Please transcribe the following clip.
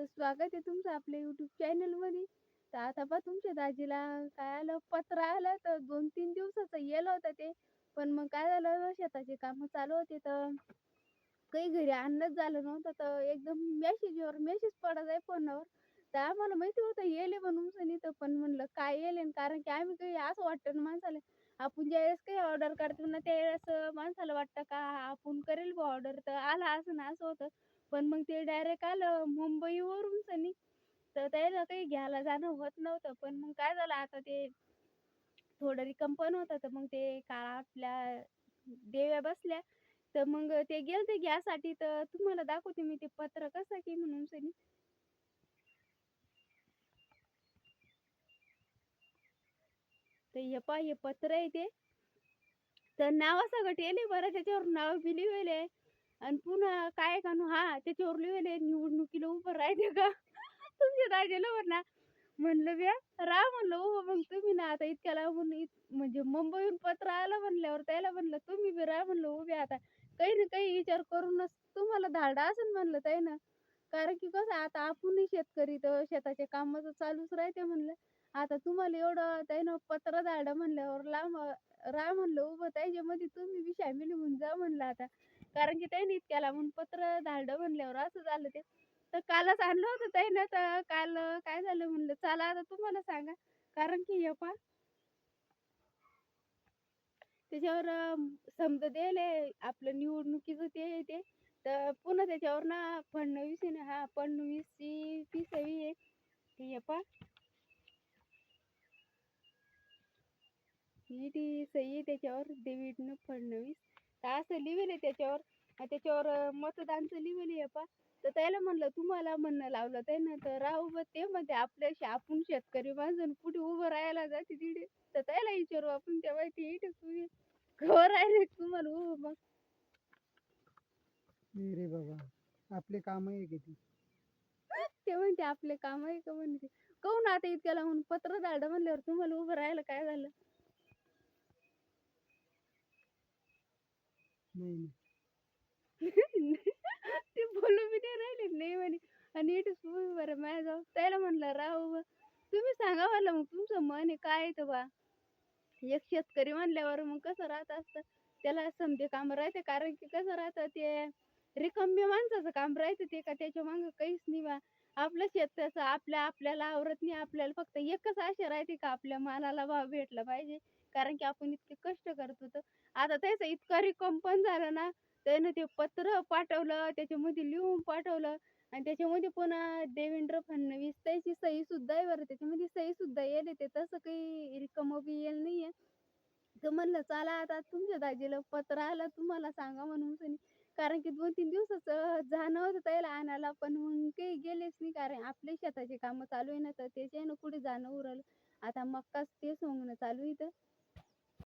तर स्वागत आहे तुमचं आपल्या युट्यूब चॅनलमध्ये तर आता बा तुमच्या दाजीला काय आलं? पत्र आलं तर दोन तीन दिवसाचं येलं होतं ते. पण मग काय झालं? शेताचे कामं चालू होते तर काही घरी आणलंच झालं नव्हतं. तर एकदम मेसेजवर मेसेज पडत आहे फोनवर. तर आम्हाला माहिती होतं येले म्हणून सनी तर पण म्हणलं काय येले? कारण की आम्ही काही असं वाटतं ना माणसाला आपण ज्यावेळेस काही ऑर्डर करतो ना त्यावेळेस माणसाला वाटतं का आपण करेल बा ऑर्डर तर आला असं ना असं होतं. पण मग ते डायरेक्ट आलं मुंबईवरून सनी तर त्याला काही घ्यायला जाणं होत नव्हतं. पण मग काय झालं आता ते थोडं रिकम पण होतं तर मग ते का आपल्या देव्या बसल्या. तर मग ते गेलते घ्यासाठी तर तुम्हाला दाखवते मी ते पत्र कसं की म्हणून सनी. तर हे पहा हे पत्र आहे ते. तर नावासकट येले बरं त्याच्यावर नाव बी आहे आणि पुन्हा काय का नु हा त्याच्यावर लिहिले निवडणुकीला उभं राहते का? तुमच्या दाजेला म्हणा. म्हणलं ब्या राह म्हणलं उभं मग तुम्ही ना आता इतक्या लांबून इत- म्हणजे मुंबईहून पत्र आलं म्हणल्यावर त्याला म्हणलं तुम्ही बी राह म्हणलं उभे आता. काही ना काही विचार करूनच तुम्हाला धाडा असेल म्हणलं ताई ना. कारण की कसं आता आपणही शेतकरी तर शेताचे कामाचं चालूच राहते म्हणलं. आता तुम्हाला एवढं त्यानं पत्र झाडं म्हणल्यावर लांब राह म्हणलं उभं त्याच्यामध्ये तुम्ही बी शामिल होऊन जा म्हणलं आता. कारण की त्याने इतक्याला म्हणून पत्र धाडं म्हणल्यावर असं झालं ते. तर कालच आणलं होतं त्यानं तर काल काय झालं म्हणलं चला आता तुम्हाला सांगा. कारण की हे पहा. त्याच्यावर समज समजा दिले आपलं निवडणुकीचं ते येते ते. तर पुन्हा त्याच्यावर ना फडणवीस आहे ना हा फडणवीस ची सही आहे. हे पहा. ती सही त्याच्यावर देवेंद्र फडणवीस. तर असं लिहिलेलं त्याच्यावर. त्याच्यावर मतदानचं लिहिलेलं आहे पहा तर त्याला म्हणलं तुम्हाला म्हणणं लावलं त्यानं तर राहू बा. ते म्हणते आपल्याशी आपण शेतकरी माणसं कुठे उभं राहायला जाते तिथे. तर त्याला विचारू आपण तेव्हा ते इथे तुम्ही तुम्हाला उभं मग नाही रे बाबा आपले काम आहे किती ते? म्हणते आपले काम आहे का? म्हणते. कहून आता इतक्या लावून पत्र धाडं म्हणल्यावर तुम्हाला उभं राहायला काय झालं? नाही ते बोलू मी ते राहिले नाही म्हणे. आणि इथे तुम्ही बरं माझ्या जाऊ त्याला म्हणलं राहू बा. तुम्ही सांगा मला मग तुमचं मन आहे काय आहे बा. एक शेतकरी म्हणल्यावर मग कसं राहत असतं? त्याला समजे काम राहते कारण की कसं राहतं ते रिकाम्य माणसाचं काम राहतं ते का त्याच्या मागं काहीच नाही बा. आपलं शेताचं आपल्या आपल्याला आवरत नाही आपल्याला फक्त एकच आशा राहते का आपल्या मालाला भाव भेटला पाहिजे. कारण की आपण इतके कष्ट करत होतो. आता त्याचं इतका रिकम पण झालं ना त्यानं ते पत्र पाठवलं त्याच्यामध्ये लिहून पाठवलं आणि त्याच्यामध्ये पुन्हा देवेंद्र फडणवीस त्याची सही सुद्धा आहे बरं त्याच्यामध्ये सही सुद्धा येईल ते तसं काही रिकम बी येईल नाहीये. तर म्हणलं चला आता तुमच्या दाजीला पत्र आलं तुम्हाला सांगा म्हणून सनी. कारण की दोन तीन दिवसाचं जाणं होतं त्याला आणायला पण मग काही गेलेच नाही. कारण आपले शेताचे कामं चालू आहे ना तर त्याच्यानं कुठे जाणं उरलं? आता मक्काच ते सोंगणं चालू आहे इथं.